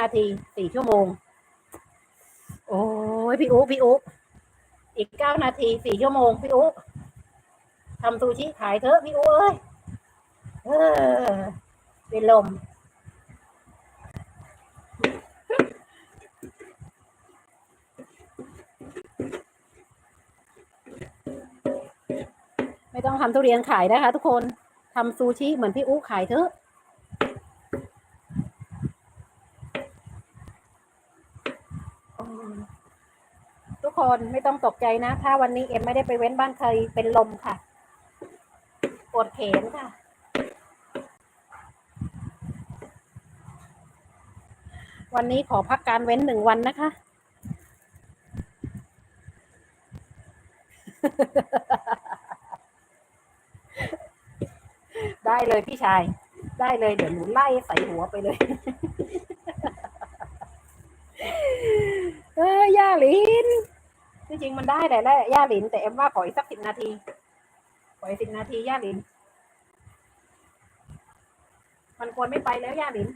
นาทีสี่ชั่วโมง โอ้ยพี่อุ๊พี่อุ๊อีกเก้านาทีสี่ชั่วโมงพี่อุ๊ทำซูชิขายเถอะพี่อุ๊เอ้ยเออเป็นลมไม่ต้องทำทุเรียนขายนะคะทุกคนทำซูชิเหมือนพี่อุ๊ขายเถอะ ทุก คนไม่ต้องตกใจนะ ถ้าวันนี้เอ็มไม่ได้ไปเว้นบ้านใครเป็นลมค่ะปวดแขนค่ะ วันนี้ขอพักการเว้นหนึ่งวันนะคะ ได้เลยพี่ชาย ได้เลยเดี๋ยวหนูไล่ใส่หัวไปเลยเออย่าลิน ที่จริงมันได้แต่แหละย่าหลินแต่เอ็มว่าขออีกสักสิบนาที ขออีกสิบนาทีย่าหลิน มันควรไม่ไปแล้วย่าหลิน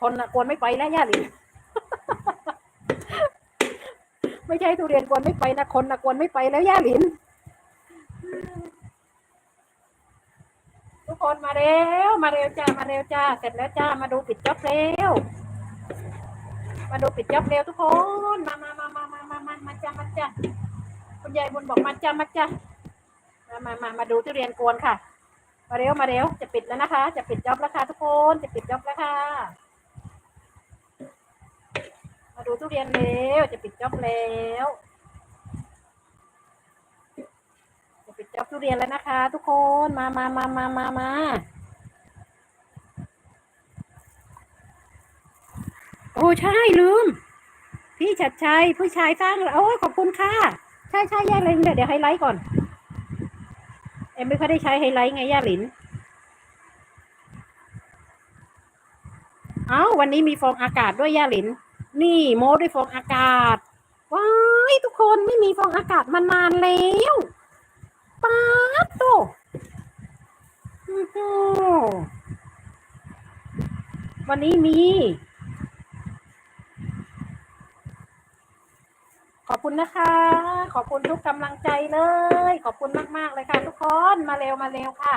คนนะควรไม่ไปแล้วย่าหลิน ไม่ใช่ทุเรียนควรไม่ไปนะคนนะควรไม่ไปแล้วย่าหลิน ทุกคนมาเร็ว มาเร็วจ้า มาเร็วจ้า เสร็จแล้วจ้า มาดูปิดจ็อบเร็ว มาดูปิดจ็อบเร็วทุกคน มามา จ้ามาจ้าคุณยายบุญบอกมาจ้ามาจ้ามามามามาดูทุเรียนกวนค่ะ มาเร็วมาเร็วจะปิดแล้วนะคะ จะปิดจ็อบแล้วค่ะทุกคนจะปิดจ็อบแล้วค่ะ มาดูทุเรียนเร็วจะปิดจ็อบแล้วจะปิดจ็อบทุเรียนแล้วนะคะ ทุกคนมามามามามามาโอ้ใช่ลืม พี่ชัดชัยผู้ชายสร้างโอ้ยขอบคุณค่ะ ใช่ใช่ย่าลินเดี๋ยวเดี๋ยวไฮไลท์ก่อน เอ็มไม่ค่อยได้ใช้ไฮไลท์ไงย่าลินเอ้าวันนี้มีฟองอากาศด้วยย่าลิน นี่โมด้วยฟองอากาศ ว้ายทุกคนไม่มีฟองอากาศมานานแล้วป๊าดโตอื้อหือวันนี้มี ขอบคุณนะคะ ขอบคุณทุกกำลังใจเลย ขอบคุณมาก ๆ เลยค่ะ ทุกคนมาเร็วมาเร็วค่ะ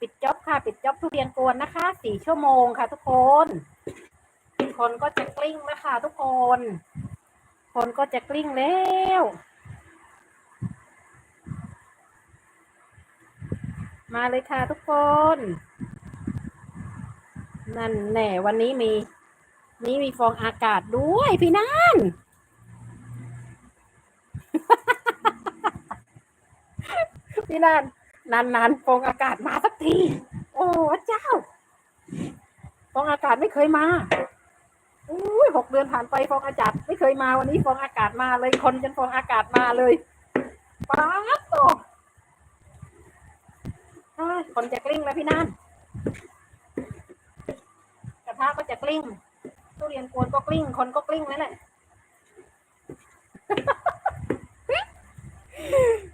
ปิดจ็อบค่ะ ปิดจ็อบทุเรียนกวนนะคะสี่ชั่วโมงค่ะ ทุกคน คนก็จะกลิ้งนะคะทุกคน คนก็จะกลิ้งแล้วมาเลยค่ะทุกคน นั่นแน่วันนี้มี นี่มีฟองอากาศด้วยพี่นัน พี่นันนานๆฟองอากาศมาสักที โอ้เจ้าฟองอากาศไม่เคยมาอุ้ยหกเดือนผ่านไปฟองอากาศไม่เคยมาวันนี้ฟองอากาศมาเลยคนจนฟองอากาศมาเลยป๊าดโตเอ้คนจะกลิ้งแล้วพี่นันกระทะก็จะกลิ้งทุเรียนกวนก็กลิ้ง คนก็กลิ้งนั่นแหละ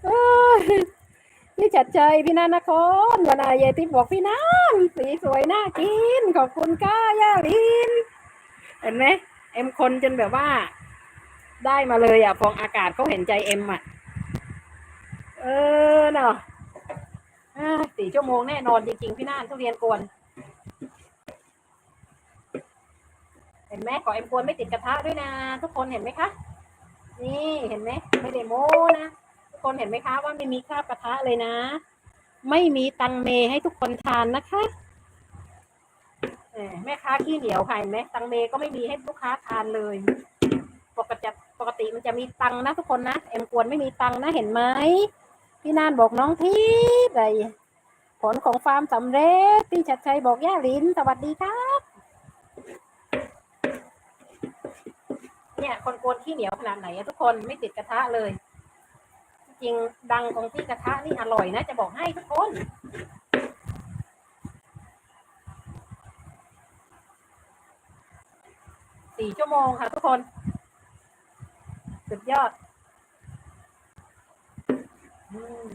เอ้ย พี่จัดใจพี่นันนครวันนายายทิพย์บอกพี่นันสีสวยน่ากิน ขอบคุณก้าย่าลิน เห็นไหมเอ็มคนจนแบบว่า ได้มาเลยอะฟองอากาศเขาเห็นใจเอ็มอะ เออเนาะสี่ชั่วโมงแน่นอนจริงๆ พี่น่านทุเรียนกวน เห็นไหมขอเอ็มกวนไม่ติดกระทะด้วยนะ ทุกคนเห็นไหมคะ นี่เห็นไหมไม่ได้โม้นะ คนเห็นไหมคะ ว่าไม่มีคราบกระทะเลยนะ ไม่มีตังเมให้ทุกคนทานนะคะแม่ค้าขี้เหนียวค่ะเห็นไหมตังเมก็ไม่มีให้ลูกค้าทานเลย ปกติปกติมันจะมีตังนะทุกคนนะเอ็มกวนไม่มีตังนะเห็นไหมพี่นานบอกน้องทิพย์ไอผลของฟาร์มสำเร็จพี่ชัดชัยบอกย่าลินสวัสดีครับเนี่ยคนโกนขี้เหนียวขนาดไหนอะทุกคนไม่ติดกระทะเลย จริงดังของที่กระทะนี่อร่อยนะ จะบอกให้ทุกคนสี่ชั่วโมงค่ะทุกคน สุดยอด อืม